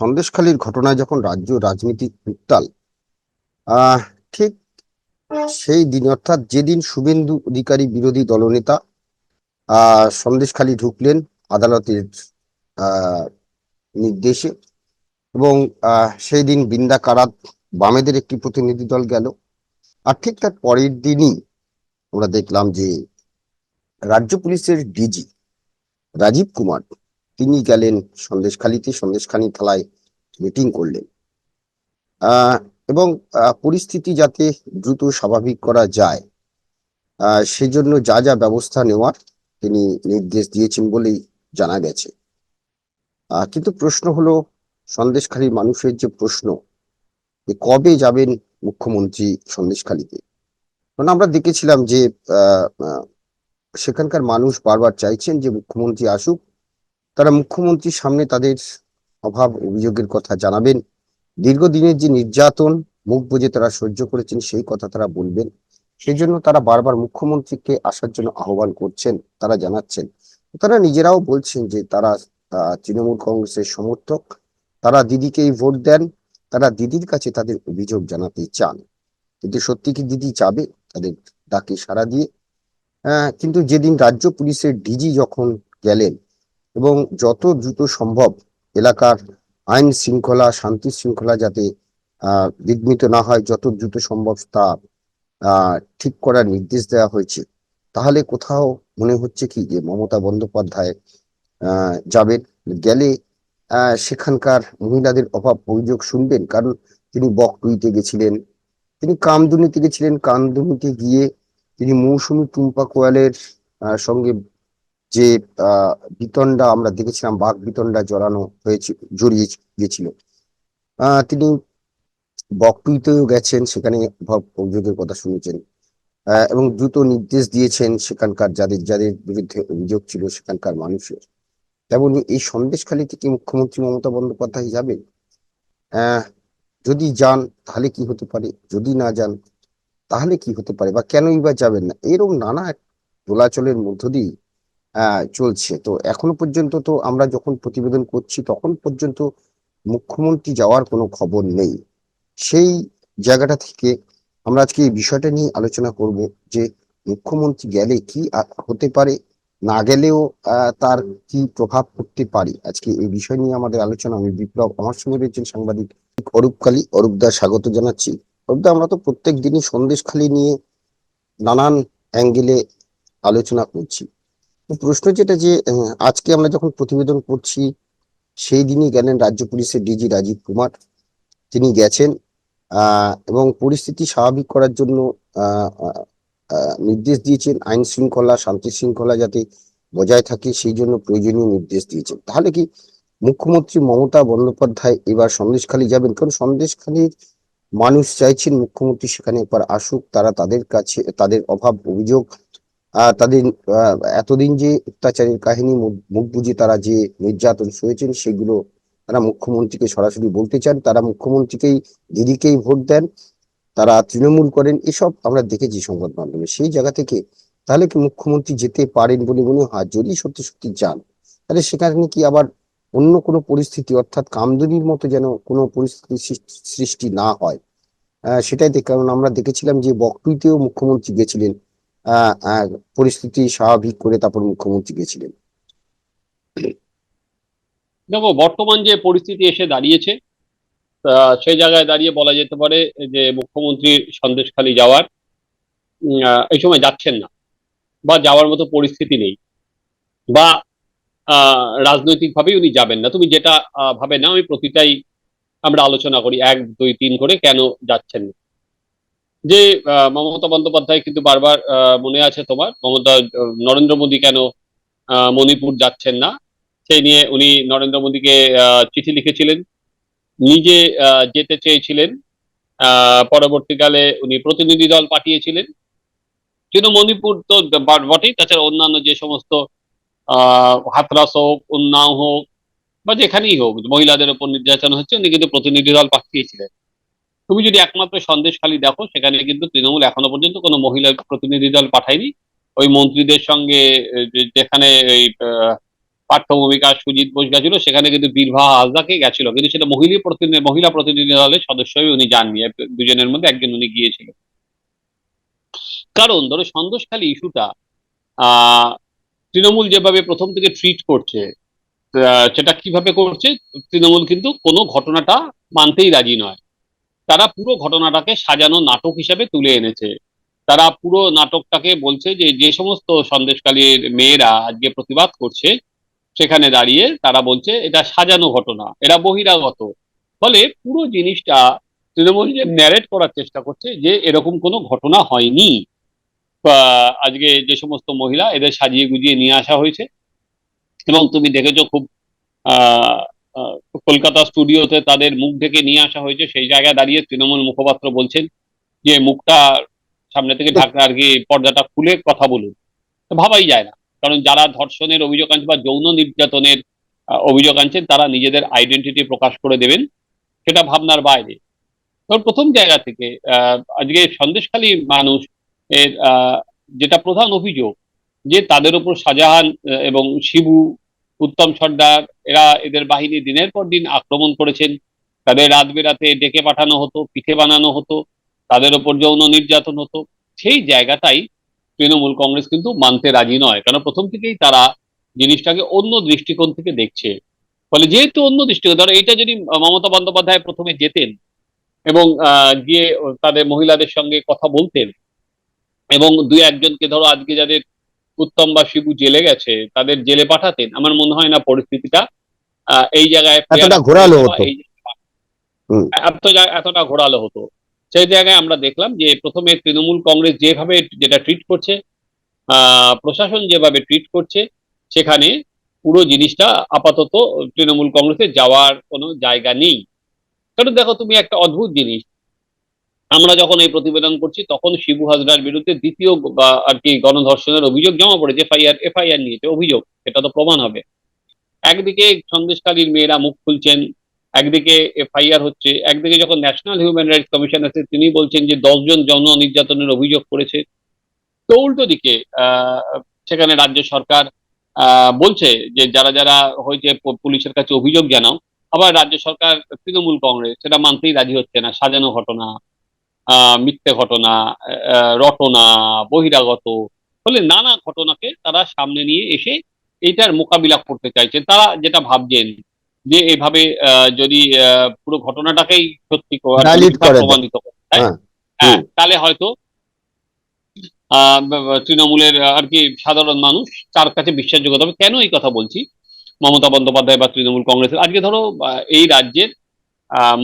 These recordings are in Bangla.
সন্দেশখালীর ঘটনায় যখন রাজ্য রাজনীতি উত্তাল ঠিক সেই দিন, অর্থাৎ যেদিন শুভেন্দু অধিকারী বিরোধী দলনেতা সন্দেশখালী ঢুকলেন আদালতের নির্দেশে এবং সেই দিন বিন্দা কারাত বামেদের একটি প্রতিনিধি দল গেল। আর ঠিক তার পরের দিনই আমরা দেখলাম যে রাজ্য পুলিশের ডিজি রাজীব কুমার তিনি গেলেন সন্দেশখালীতে সন্দেশখালী থালায় মিটিং করলেন। এবং পরিস্থিতি যাতে দ্রুত স্বাভাবিক করা যায় সেজন্য যা যা ব্যবস্থা নেওয়ার তিনি নির্দেশ দিয়েছেন বলেই জানা গেছে। কিন্তু প্রশ্ন হলো, সন্দেশখালীর মানুষের যে প্রশ্ন কবে যাবেন মুখ্যমন্ত্রী সন্দেশখালীতে? কারণ আমরা দেখেছিলাম যে সেখানকার মানুষ বারবার চাইছেন যে মুখ্যমন্ত্রী আসুক তারা মুখ্যমন্ত্রীর সামনে তাদের অভাব, অভিযোগের কথা জানাবেন। দীর্ঘদিনের যে নির্যাতন, মুখ বুঝে তারা সহ্য করেছেন, সেই কথা তারা বলবেন। সেই জন্য তারা বারবার মুখ্যমন্ত্রীকে আসার জন্য আহ্বান করছেন, তারা জানাচ্ছেন। তারা নিজেরাও বলছেন যে তারা তৃণমূল কংগ্রেসের সমর্থক। তারা দিদিকেই ভোট দেন, তারা দিদির কাছে তাদের অভিযোগ জানাতে চান। কিন্তু সত্যি কি দিদি যাবে? তাদের ডাকে সাড়া দিয়ে। কিন্তু যেদিন রাজ্য পুলিশের ডিজি যখন গেলেন এবং যত দ্রুত সম্ভব এলাকার আইন শৃঙ্খলা, শান্তি শৃঙ্খলা যাতে বিঘ্নিত না হয়, যত দ্রুত সম্ভব তা ঠিক করার নির্দেশ দেওয়া হয়েছে। তাহলে কোথাও মনে হচ্ছে কি যে মমতা বন্দ্যোপাধ্যায় যাবেন? গেলে সেখানকার মহিলাদের অভাব অভিযোগ শুনবেন? কারণ তিনি বকটুইতে গেছিলেন। তিনি কামদুনিতে গেছিলেন। কামদুনিতে গিয়ে তিনি মৌসুমী টুম্পা কোয়ালের সঙ্গে যে বিতণ্ডা আমরা দেখেছিলাম, বাঘ বিতণ্ডা জড়ানো হয়েছে, জড়িয়ে গিয়েছিল। তিনি বকটুইতেও গেছেন, সেখানে অভিযোগের কথা শুনেছেন। এবং দ্রুত নির্দেশ দিয়েছেন সেখানকার যাদের যাদের বিরুদ্ধে অভিযোগ ছিল সেখানকার মানুষের। তেমনি এই সন্দেশখালী থেকে মুখ্যমন্ত্রী মমতা বন্দ্যোপাধ্যায় যাবেন যদি যান তাহলে কি হতে পারে? যদি না যান তাহলে কি হতে পারে? বা কেনই বা যাবেন না? এরকম নানা দোলাচলের মধ্য দিয়ে চলছে। তো এখনও পর্যন্ত তো আমরা যখন প্রতিবেদন করছি, তখন পর্যন্ত মুখ্যমন্ত্রী যাওয়ার কোনো খবর নেই। সেই জায়গাটা থেকে আমরা আজকে এই বিষয়টা নিয়ে আলোচনা করব যে মুখ্যমন্ত্রী গেলে কি হতে পারে, না গেলেও তার কি প্রভাব পড়তে পারে। আজকে এই বিষয় নিয়ে আমাদের আলোচনা আমি বিপ্লব আমার সঙ্গে রয়েছেন, সাংবাদিক অরূপ কালী। অরূপ দা, স্বাগত জানাচ্ছি। অরূপ দা, আমরা তো প্রত্যেক দিনই সন্দেশখালী নিয়ে নানান অ্যাঙ্গেলে আলোচনা করছি। প্রশ্ন যেটা যে আজকে আমরা যখন প্রতিবেদন করছি, সেই দিনই গেলেন রাজ্য পুলিশের ডিজি রাজীব কুমার। তিনি গেছেন এবং পরিস্থিতি স্বাভাবিক করার জন্য নির্দেশ দিয়েছেন। আইন শৃঙ্খলা, শান্তি শৃঙ্খলা যাতে বজায় থাকে, সেই জন্য প্রয়োজনীয় নির্দেশ দিয়েছেন। তাহলে কি মুখ্যমন্ত্রী মমতা বন্দ্যোপাধ্যায় এবার সন্দেশখালী যাবেন? কারণ সন্দেশখালীর মানুষ চাইছেন মুখ্যমন্ত্রী সেখানে একবার আসুক, তারা তাদের কাছে, তাদের অভাব অভিযোগ তাদের এতদিন যে অত্যাচারের কাহিনী, মুখ- বুঝে তারা যে নির্যাতন সয়েছেন সেগুলো তারা মুখ্যমন্ত্রীকে সরাসরি বলতে চান। তারা মুখ্যমন্ত্রীকেই, দিদিকেই ভোট দেন, তারা তৃণমূল করেন, এসব আমরা দেখেছি সংবাদ মাধ্যমে। সেই জায়গা থেকে তাহলে কি মুখ্যমন্ত্রী যেতে পারেন বলে মনে হয়? যদি সত্যি সত্যি যান, তাহলে সেখানে কি আবার অন্য কোনো পরিস্থিতি, অর্থাৎ কামদুনির মতো যেন কোনো পরিস্থিতি সৃষ্টি- না হয়? সেটাই দেখ, কারণ আমরা দেখেছিলাম যে বকটুইতেও মুখ্যমন্ত্রী গেছিলেন। পরিস্থিতি স্বাভাবিক করে তারপর মুখ্যমন্ত্রী গেছিলেন। দেখো, বর্তমান যে পরিস্থিতি এসে দাঁড়িয়েছে সেই জায়গায় দাঁড়িয়ে বলা যেতে পারে যে মুখ্যমন্ত্রী সন্দেশখালী যাওয়ার এই সময় যাচ্ছেন না বা যাওয়ার মতো পরিস্থিতি নেই বা রাজনৈতিকভাবেই উনি যাবেন না। তুমি যেটা ভাবে না আমি প্রতিটাই আমরা আলোচনা করি, এক, দুই, তিন করে কেন যাচ্ছেন না। যে মমতা বন্দ্যোপাধ্যায় কিন্তু বারবার মনে আছে তোমার? মমতা, নরেন্দ্র মোদী কেন মণিপুর যাচ্ছেন না? সেই নিয়ে উনি নরেন্দ্র মোদীকে চিঠি লিখেছিলেন। নিজে যেতে চেয়েছিলেন। পরবর্তীকালে উনি প্রতিনিধি দল পাঠিয়েছিলেন। কিন্তু মণিপুর তো বটেই। তাছাড়া অন্যান্য যে সমস্ত হাতরাস হোক, উন্নাও হোক, বা যেখানেই হোক, মহিলাদের উপর নির্যাতন হচ্ছে, উনি কিন্তু প্রতিনিধি দল পাঠিয়েছিলেন। তুমি যদি একমাত্র সন্দেশখালী দেখো সেখানে কিন্তু তৃণমূল এখনও পর্যন্ত কোনো মহিলা প্রতিনিধি দল পাঠায়নি। ওই মন্ত্রীদের সঙ্গে যেখানে এই আহ, পাঠ্যভূমিকা সুজিত বোস গেছিল সেখানে কিন্তু বীরভা হাসদাকে গেছিল। কিন্তু সেটা মহিলা প্রতিনিধি মহিলা প্রতিনিধি দলের সদস্যই উনি যাননি। দুজনের মধ্যে একজন উনি গিয়েছিল কারণ ধরো সন্দেশখালী ইস্যুটা তৃণমূল যেভাবে প্রথম থেকে ট্রিট করছে সেটা কীভাবে করছে তৃণমূল কিন্তু কোনো ঘটনাটা মানতেই রাজি নয়। তারা পুরো ঘটনাটাকে সাজানো নাটক হিসেবে তুলে এনেছে। তারা পুরো নাটকটাকে বলছে যে যে সমস্ত সন্দেশকালীর মেয়েরা আজকে প্রতিবাদ করছে, সেখানে দাঁড়িয়ে তারা বলছে, এটা সাজানো ঘটনা এরা বহিরাগত। ফলে পুরো জিনিসটা তৃণমূল যে ন্যারেট করার চেষ্টা করছে যে, এরকম কোনো ঘটনা হয়নি। আজকে যে সমস্ত মহিলা এদের সাজিয়ে গুজিয়ে নিয়ে আসা হয়েছে। এবং তুমি দেখেছ খুব কলকাতা স্টুডিওতে তাদের মুখ ঢেকে নিয়ে আসা হয়েছে। সেই জায়গায় দাঁড়িয়ে তৃণমূল মুখপাত্র বলছেন যে, মুখটা সামনে থেকে ঢাকা আর কি পর্দাটা খুলে কথা বলুন। ভাবাই যায় না। কারণ যারা ধর্ষণের অভিযোগ আনছে বা যৌন নির্যাতনের অভিযোগ আনছেন, তারা নিজেদের আইডেন্টিটি প্রকাশ করে দেবেন। সেটা ভাবনার বাইরে। প্রথম জায়গা থেকে আজকে সন্দেশখালী মানুষ এর যেটা প্রধান অভিযোগ, যে তাদের উপর শাহজাহান এবং শিবু উত্তম সর্দার, এরা এদের বাহিনী দিনের পর দিন আক্রমণ করেছেন। তাদের রাত বেরাতে ডেকে পাঠানো হতো, পিঠে বানানো হতো, তাদের ওপর যৌন নির্যাতন হতো। সেই জায়গাটাই তৃণমূল কংগ্রেস কিন্তু মানতে রাজি নয় কারণ প্রথম থেকেই তারা জিনিসটাকে অন্য দৃষ্টিকোণ থেকে দেখছে। ফলে যেহেতু অন্য দৃষ্টিকোণ, ধরো এইটা যদি মমতা বন্দ্যোপাধ্যায় প্রথমে যেতেন এবং গিয়ে তাদের মহিলাদের সঙ্গে কথা বলতেন এবং দুই একজনকে ধরো আজকে যাদের উত্তম বা শিবু জেলে গেছে তাদের জেলে পাঠাতেন। আমার মনে হয় না পরিস্থিতিটা এই জায়গায় এতটা ঘোরালো হতো। এতটা ঘোরালো সেই জায়গায় আমরা দেখলাম যে প্রথমে তৃণমূল কংগ্রেস যেভাবে যেটা ট্রিট করছে আহ, প্রশাসন যেভাবে ট্রিট করছে সেখানে পুরো জিনিসটা আপাতত তৃণমূল কংগ্রেসে যাওয়ার কোনো জায়গা নেই। কারণ দেখো তুমি একটা অদ্ভুত জিনিস আমরা যখন এই প্রতিবেদন করছি, তখন শিবু হাজরার বিরুদ্ধে দ্বিতীয় বা আর কি গণধর্ষণের অভিযোগ জমা পড়েছে, এফআইআর এফআইআর নিয়েছে, অভিযোগ, এটা তো প্রমাণ হবে। একদিকে সন্দেশকালীর মেয়েরা মুখ খুলছেন, একদিকে এফআইআর হচ্ছে, একদিকে যখন ন্যাশনাল হিউম্যান রাইটস কমিশন আছে, তিনি বলছেন যে দশজন যৌন নির্যাতনের অভিযোগ করেছে। তো উল্টো দিকে সেখানে রাজ্য সরকার বলছে যে যারা যারা হয়েছে পুলিশের কাছে অভিযোগ জানাও, আবার রাজ্য সরকার তৃণমূল কংগ্রেস, সেটা মানতেই রাজি হচ্ছে না, সাজানো ঘটনা মিথ্যে ঘটনা রটনা বহিরাগত ফলে নানা ঘটনাকে তারা সামনে নিয়ে এসে এইটার মোকাবিলা করতে চাইছেন। তারা যেটা ভাবছেন যে এভাবে আহ, যদি আহ, পুরো ঘটনাটাকেই সত্যি প্রমাণিত হ্যাঁ। হ্যাঁ তাহলে হয়তো তৃণমূলের আর কি সাধারণ মানুষ তার কাছে বিশ্বাসযোগ্য। হবে কেন এই কথা বলছি? মমতা বন্দ্যোপাধ্যায় বা তৃণমূল কংগ্রেসের আজকে ধরো এই রাজ্যের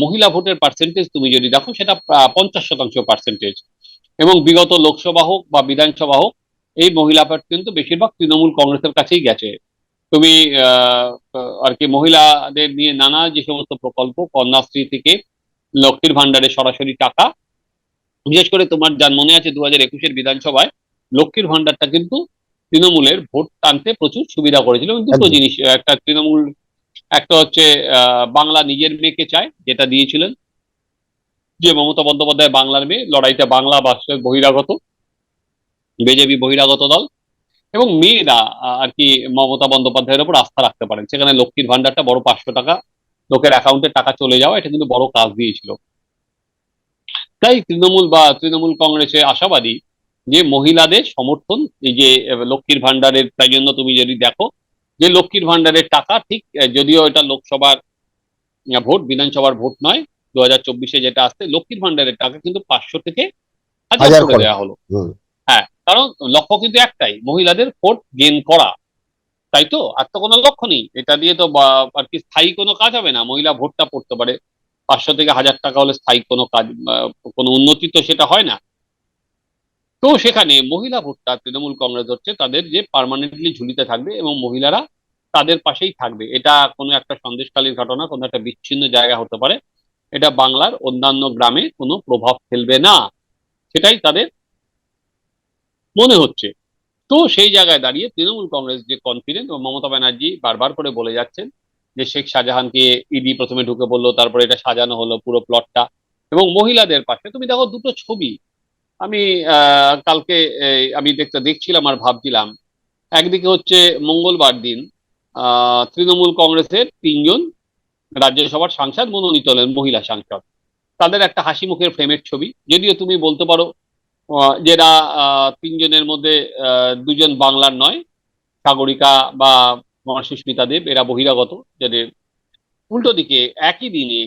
মহিলা ভোটের পার্সেন্টেজ তুমি যদি দেখো সেটা পঞ্চাশ শতাংশ পার্সেন্টেজ এবং বিগত লোকসভা হোক বা বিধানসভা হোক এই মহিলা ভোট কিন্তু বেশিরভাগ তৃণমূল কংগ্রেসের কাছেই গেছে। তুমি আহ, আর কি মহিলাদের নিয়ে নানা যে সমস্ত প্রকল্প কন্যাশ্রী থেকে লক্ষ্মীর ভান্ডারে সরাসরি টাকা বিশেষ করে তোমার যার মনে আছে দু হাজার একুশের বিধানসভায় লক্ষ্মীর ভান্ডারটা কিন্তু তৃণমূলের ভোট টানতে প্রচুর সুবিধা করেছিল। দুটো জিনিস একটা তৃণমূল একটা হচ্ছে বাংলা নিজের মেয়েকে চায়, যেটা দিয়েছিলেন যে মমতা বন্দ্যোপাধ্যায় বাংলার মেয়ে লড়াইটা বাংলা বাস্তব বহিরাগত, বিজেপি বহিরাগত দল, এবং মেয়েরা আর কি মমতা বন্দ্যোপাধ্যায়ের উপর আস্থা রাখতে পারেন। সেখানে লক্ষ্মীর ভান্ডারটা বড় পাঁচশো টাকা, লোকের অ্যাকাউন্টে টাকা চলে যাওয়া, এটা কিন্তু বড় কাজ দিয়েছিল। তাই তৃণমূল বা তৃণমূল কংগ্রেসে আশাবাদী যে মহিলাদের সমর্থন, এই যে লক্ষ্মীর ভান্ডারের তাই জন্য তুমি যদি দেখো যে লক্ষ্মীর ভান্ডারের টাকা ঠিক যদিও এটা লোকসভার ভোট বিধানসভার ভোট নয় দু হাজার চব্বিশে যেটা আসছে লক্ষ্মীর ভান্ডারের টাকা কিন্তু পাঁচশো থেকে হাজার করে। দেওয়া হলো। হ্যাঁ কারণ লক্ষ্য কিন্তু একটাই মহিলাদের ভোট গেন করা। তাই তো? আর তো কোনো লক্ষ্য নেই। এটা দিয়ে তো বা- আর কি স্থায়ী কোনো কাজ হবে না। মহিলা ভোটটা পড়তে পারে। পাঁচশো থেকে হাজার টাকা হলে স্থায়ী কোনো কাজ কোনো উন্নতি তো সেটা হয় না। তো সেখানে মহিলা ভোটটা তৃণমূল কংগ্রেস হচ্ছে, তাদের যে পার্মানেন্টলি ঝুলিতে থাকবে এবং মহিলারা তাদের পাশেই থাকবে। এটা কোনো একটা সন্দেশকালীর ঘটনা, কোনো একটা বিচ্ছিন্ন জায়গা হতে পারে। এটা বাংলার অন্যান্য গ্রামে কোনো প্রভাব ফেলবে না। সেটাই তাদের মনে হচ্ছে। তো সেই জায়গায় দাঁড়িয়ে তৃণমূল কংগ্রেস যে কনফিডেন্ট এবং মমতা ব্যানার্জি বারবার করে বলে যাচ্ছেন যে শেখ শাহজাহানকে ইডি প্রথমে ঢুকে বলল, তারপরে এটা সাজানো হলো পুরো প্লটটা এবং মহিলাদের পাশে, তুমি দেখো দুটো ছবি আমি কালকে আমি দেখতে দেখছিলাম আর ভাবছিলাম। একদিকে হচ্ছে মঙ্গলবার দিন তৃণমূল কংগ্রেসের তিনজন রাজ্যসভার সাংসদ মনোনীত হলেন, মহিলা সাংসদ। তাদের একটা হাসি মুখের ফ্রেমের ছবি। যদিও তুমি বলতে পারো যেটা তিনজনের মধ্যে দুজন বাংলার নয়, সাগরিকা বা সুস্মিতা দেব, এরা বহিরাগত। যাদের উল্টো দিকে একই দিনে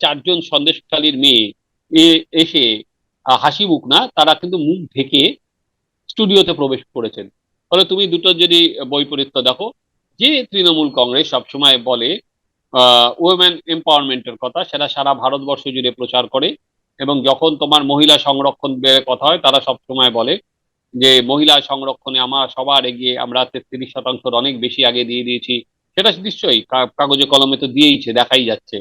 চারজন সন্দেশখালীর মেয়ে এসে হাসি মুখ না, তারা কিন্তু মুখ ঢেকে স্টুডিওতে প্রবেশ করেছেন। ফলে তুমি দুটো যদি বৈপরীত্য দেখো, যে তৃণমূল কংগ্রেস সবসময় বলে উইমেন এম্পাওয়ারমেন্টের কথা, সেটা সারা ভারতবর্ষ জুড়ে প্রচার করে, এবং যখন তোমার মহিলা সংরক্ষণ কথা হয়, তারা সবসময় বলে যে, মহিলা সংরক্ষণে আমার সবার এগিয়ে, আমরা তেত্রিশ শতাংশের অনেক বেশি আগে দিয়ে দিয়েছি। সেটা নিশ্চয়ই কাগজে কলমে তো দিয়েইছে, দেখাই যাচ্ছে।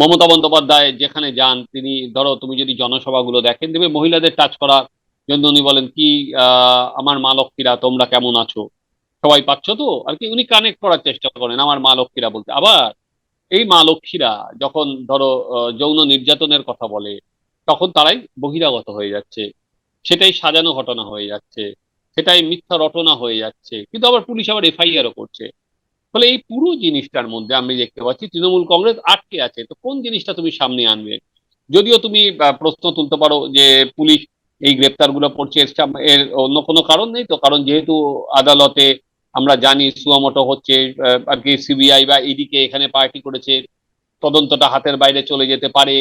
মমতা বন্দ্যোপাধ্যায় যেখানে যান, তিনি ধরো তুমি যদি জনসভাগুলো দেখেন, দেখবে মহিলাদের টাচ করার জন্য উনি বলেন কি আমার মা লক্ষ্মীরা, তোমরা কেমন আছো? সবাই পাচ্ছ তো? আর কি, উনি কানেক্ট করার চেষ্টা করেন, আমার মা লক্ষ্মীরা বলতে। আবার এই মা লক্ষ্মীরা যখন ধরো যৌন নির্যাতনের কথা বলে, তখন তারাই বহিরাগত হয়ে যাচ্ছে। সেটাই সাজানো ঘটনা হয়ে যাচ্ছে, সেটাই মিথ্যা রটনা হয়ে যাচ্ছে। কিন্তু আবার পুলিশ আবার এফআইআরও করছে। ফলে এই পুরো জিনিসটার মধ্যে আমি দেখতে পাচ্ছি তৃণমূল কংগ্রেস আটকে আছে। তো কোন জিনিসটা তুমি সামনে আনবে? যদিও তুমি প্রশ্ন তুলতে পারো যে পুলিশ এই গ্রেপ্তারগুলো করছে, এর অন্য কোনো কারণ নেই তো? কারণ যেহেতু আদালতে আমরা জানি সুয়ামোটো হচ্ছে আর কি সিবিআই বা ইডিকে এখানে পার্টি করেছে, তদন্তটা হাতের বাইরে চলে যেতে পারে,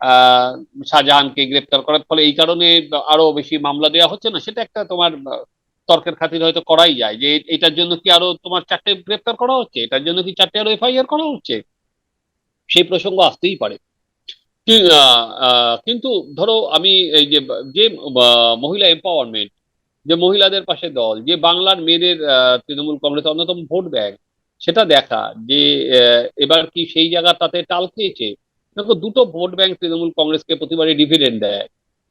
আহ, শাহজাহানকে গ্রেপ্তার করার ফলে এই কারণে আরও বেশি মামলা দেওয়া হচ্ছে না? সেটা একটা তোমার তর্কের খাতির হয়তো করাই যায়। যে এটার জন্য কি আরও তোমার চারটে গ্রেপ্তার করা হচ্ছে? এটার জন্য কি চারটে আরও এফআইআর করা হচ্ছে? সেই প্রসঙ্গ আসতেই পারে। কিন্তু ধরো আমি এই যে যে মহিলা এম্পাওয়ারমেন্ট যে মহিলাদের পাশে দল, যে বাংলার মেয়েদের তৃণমূল কংগ্রেস অন্যতম ভোট ব্যাংক, সেটা দেখা যে এবার কি সেই জায়গা তাতে টাল খেয়েছে? দেখো, দুটো ভোট ব্যাংক তৃণমূল কংগ্রেসকে প্রতিবারই ডিভিডেন্ড দেয়।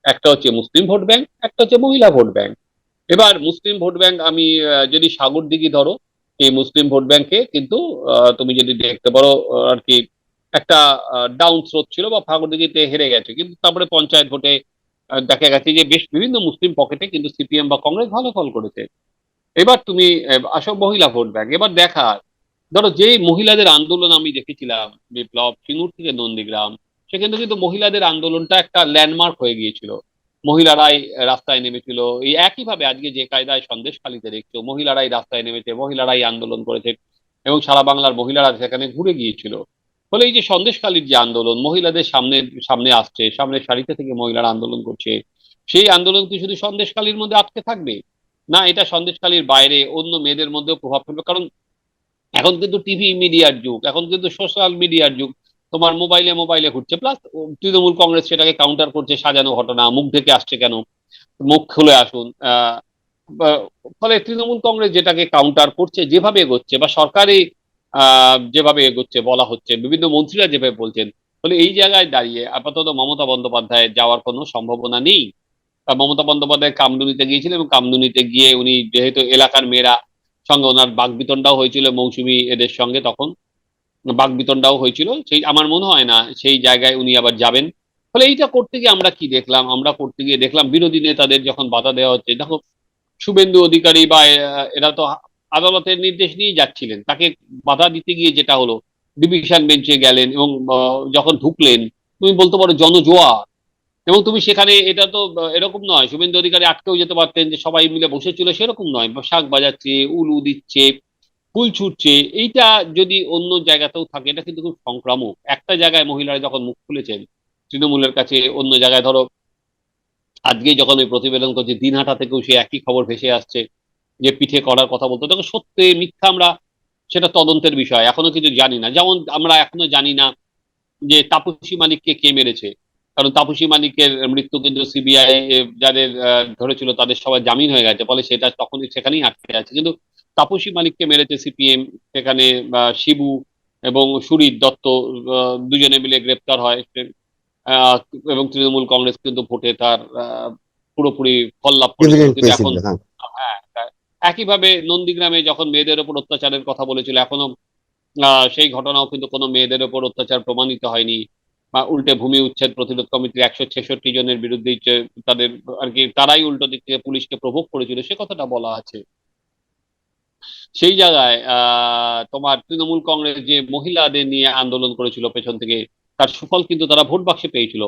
একটা হচ্ছে মুসলিম ভোট ব্যাংক, একটা হচ্ছে মহিলা ভোট ব্যাংক। এবার মুসলিম ভোট ব্যাংক, আমি যদি সাগর দিঘি ধরো, এই মুসলিম ভোট ব্যাংকে কিন্তু তুমি যদি দেখতে পারো আর কি একটা ডাউন স্রোত ছিল বা ফাগর দিঘিতে হেরে গেছে। কিন্তু তারপরে পঞ্চায়েত ভোটে দেখা গেছে যে বেশ বিভিন্ন মুসলিম পকেটে কিন্তু সিপিএম বা কংগ্রেস ভালো ফল করেছে। এবার তুমি আসো মহিলা ভোট ব্যাংক। এবার দেখা, ধরো যে মহিলাদের আন্দোলন আমি দেখেছিলাম, বিপ্লব সিঙ্গুর থেকে নন্দীগ্রাম, সেখানে কিন্তু মহিলাদের আন্দোলনটা একটা ল্যান্ডমার্ক হয়ে গিয়েছিল। মহিলারাই রাস্তায় নেমেছিল। এই একইভাবে আজকে যে কায়দায় সন্দেশখালিতে দেখছ, মহিলারাই রাস্তায় নেমেছে, মহিলারাই আন্দোলন করেছে এবং সারা বাংলার মহিলারা সেখানে ঘুরে গিয়েছিল। ফলে এই যে সন্দেশখালির যে আন্দোলন, মহিলাদের সামনে সামনে আসছে, সামনের সারিতে থেকে মহিলারা আন্দোলন করছে, সেই আন্দোলন কি শুধু সন্দেশখালির মধ্যে আটকে থাকবে? না, এটা সন্দেশখালির বাইরে অন্য মেয়েদের মধ্যেও প্রভাব ফেলবে। কারণ এখন কিন্তু টিভি মিডিয়ার যুগ, এখন কিন্তু সোশ্যাল মিডিয়ার যুগ। তোমার মোবাইলে মোবাইলে ঘুরছে। প্লাস তৃণমূল কংগ্রেস সেটাকে কাউন্টার করছে, সাজানো ঘটনা, মুখ থেকে আসছে কেন? মুখ খুলে আসুন। ফলে তৃণমূল কংগ্রেস যেটাকে কাউন্টার করছে, যেভাবে এগোচ্ছে বা সরকারি যেভাবে এগোচ্ছে বলা হচ্ছে, বিভিন্ন মন্ত্রীরা যেভাবে বলছেন, ফলে এই জায়গায় দাঁড়িয়ে আপাতত মমতা বন্দ্যোপাধ্যায় যাওয়ার কোনো সম্ভাবনা নেই। মমতা বন্দ্যোপাধ্যায় কামদুনিতে গিয়েছিলেন এবং কামদুনিতে গিয়ে উনি যেহেতু এলাকার মেয়েরা সঙ্গে ওনার বাগবিতণ্ডাও হয়েছিল, মৌসুমী এদের সঙ্গে, তখন বাগবিতণ্ডাও হয়েছিল। সেই আমার মনে হয় না সেই জায়গায় উনি আবার যাবেন। ফলে এইটা করতে গিয়ে আমরা কি দেখলাম? আমরা করতে গিয়ে দেখলাম বিরোধী নেতাদের যখন বাধা দেওয়া হচ্ছে, দেখো শুভেন্দু অধিকারী বা এরা তো আদালতের নির্দেশ নিয়েই যাচ্ছিলেন। তাকে বাধা দিতে গিয়ে যেটা হলো, ডিভিশন বেঞ্চে গেলেন এবং যখন ঢুকলেন, তুমি বলতে পারো জনজোয়া এবং তুমি সেখানে, এটা তো এরকম নয়। শুভেন্দু অধিকারী আটকেও যেতে পারতেন যে সবাই মিলে বসেছিল, সেরকম নয়। শাক বাজাচ্ছে, উলু দিচ্ছে ফুল ছুটছে, এইটা যদি অন্য জায়গাতেও থাকে, এটা কিন্তু খুব সংক্রামক। একটা জায়গায় মহিলারা যখন মুখ খুলেছেন, তৃণমূলের কাছে অন্য জায়গায় ধরো আজকে যখন ওই প্রতিবেদন করছে দিনহাটা থেকেও সে একই খবর ভেসে আসছে, যে পিঠে করার কথা বলতো, তখন সত্যি মিথ্যা আমরা, সেটা তদন্তের বিষয়, এখনও কিছু জানি না। যেমন আমরা এখনও জানি না যে তাপসী মালিককে কে মেরেছে, কারণ তাপসী মালিকের মৃত্যু কিন্তু সিবিআই যাদের ধরেছিল, তাদের সবাই জামিন হয়ে গেছে, ফলে সেটা তখন সেখানেই আটকে আছে। কিন্তু তাপসী মালিককে মেরেছে সিপিএম সেখানে শিবু এবং সুরিত দত্ত দুজনে মিলে গ্রেপ্তার হয়। এবং তৃণমূল কংগ্রেস কিন্তু ভোটে তার পুরোপুরি ফল লাভ করেছিল এখন হ্যাঁ। হ্যাঁ। একইভাবে নন্দীগ্রামে যখন মেয়েদের উপর অত্যাচারের কথা বলেছিল এখনও আহ, সেই ঘটনাও কিন্তু কোনো মেয়েদের উপর অত্যাচার প্রমাণিত হয়নি। বা উল্টে ভূমি উচ্ছেদ প্রতিরোধ কমিটির একশো ছেষট্টি জনের বিরুদ্ধে তাদের আর কি তারাই উল্টো দিক থেকে পুলিশকে প্রভোগ করেছিল সে কথাটা বলা আছে। সেই জায়গায় আহ, তোমার তৃণমূল কংগ্রেস যে মহিলাদের নিয়ে আন্দোলন করেছিল পেছন থেকে তার সুফল কিন্তু তারা ভোট বাক্সে পেয়েছিল।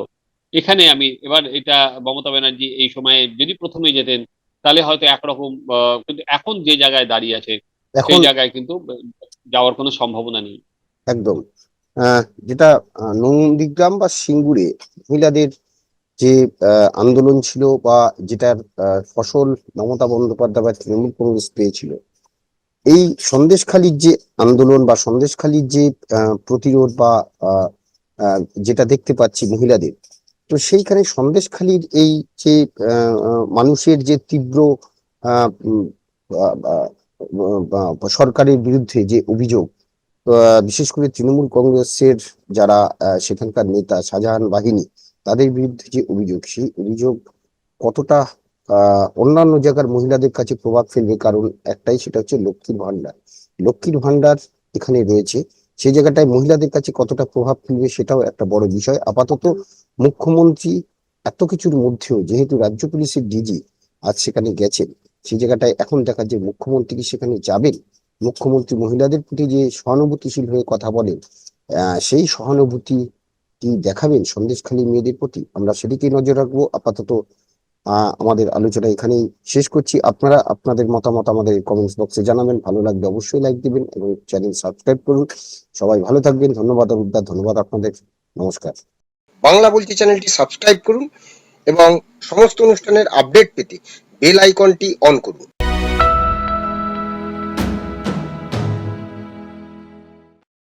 এখানে আমি এবার এটা মমতা ব্যানার্জি এই সময়ে যদি প্রথমে যেতেন তাহলে হয়তো একরকম কিন্তু এখন যে জায়গায় দাঁড়িয়ে আছে সেই জায়গায় কিন্তু যাওয়ার কোনো সম্ভাবনা নেই। একদম। যেটা নন্দীগ্রাম বা সিঙ্গুরে মহিলাদের যে আন্দোলন ছিল বা যেটার ফসল মমতা বন্দ্যোপাধ্যায় বা তৃণমূল কংগ্রেস পেয়েছিল এই সন্দেশখালির যে আন্দোলন বা সন্দেশখালির যে প্রতিরোধ বা যেটা দেখতে পাচ্ছি মহিলাদের, তো সেইখানে সন্দেশখালির এই যে মানুষের যে তীব্র সরকারের বিরুদ্ধে যে অভিযোগ বিশেষ করে তৃণমূল কংগ্রেসের যারা সেখানকার নেতা শাহজাহান বাহিনী, তাদের বিরুদ্ধে যে অভিযোগ, সেই অভিযোগ কতটা অন্যান্য জায়গার মহিলাদের কাছে প্রভাব ফেলবে কারণ একটাই সেটা হচ্ছে লক্ষ্মীর ভান্ডার লক্ষ্মীর ভান্ডার এখানে রয়েছে। সেই জায়গাটায় মহিলাদের কাছে কতটা প্রভাব ফেলবে সেটাও একটা বড় বিষয়। আপাতত মুখ্যমন্ত্রী এত কিছুর মধ্যেও, যেহেতু রাজ্য পুলিশের ডিজি আজ সেখানে গেছেন সেই জায়গাটায় এখন দেখা যে মুখ্যমন্ত্রী কি সেখানে যাবেন? মুখ্যমন্ত্রী মহিলাদের প্রতি যে সহানুভূতিশীল হয়ে কথা বলেন সেই সহানুভূতি কি দেখাবেন সন্দেশখালী মেয়েদের প্রতি? আমরা সেদিকেই নজর রাখব। আপাতত আমাদের আলোচনা এখানেই শেষ করছি। আপনারা আপনাদের মতামত আমাদের কমেন্টস বক্সে জানাবেন। ভালো লাগলে অবশ্যই লাইক দিবেন এবং চ্যানেল সাবস্ক্রাইব করুন। সবাই ভালো থাকবেন। ধন্যবাদ অরুদ্দা ধন্যবাদ আপনাদের। নমস্কার। বাংলা বলছি চ্যানেলটি সাবস্ক্রাইব করুন এবং সমস্ত অনুষ্ঠানের আপডেট পেতে বেল আইকনটি অন করুন।